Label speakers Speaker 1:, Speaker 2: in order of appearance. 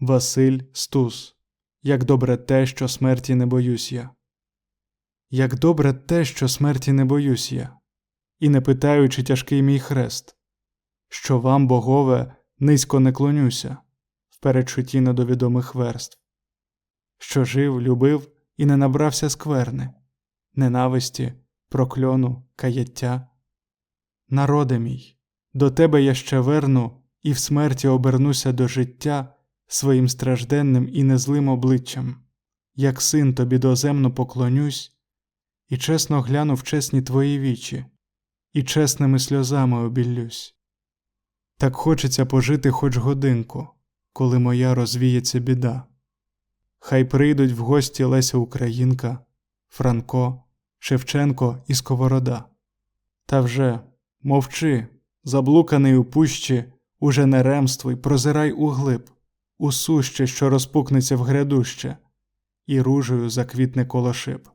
Speaker 1: Василь Стус. Як добре те, що смерті не боюсь я. Як добре те, що смерті не боюсь я, і не питаючи тяжкий мій хрест, що вам, богове, низько не клонюся в передчутті недовідомих верств, що жив, любив і не набрався скверни, ненависті, прокльону, каяття. Народе мій, до тебе я ще верну і в смерті обернуся до життя своїм стражденним і незлим обличчям, як син тобі доземно поклонюсь, і чесно гляну в чесні твої вічі, і чесними сльозами обіллюсь. Так хочеться пожити хоч годинку, коли моя розвіється біда. Хай прийдуть в гості Леся Українка, Франко, Шевченко і Сковорода. Та вже мовчи, заблуканий у пущі, уже не ремствуй, прозирай углиб, у суще, що розпукнеться в грядуще, і ружею заквітне коло шиб.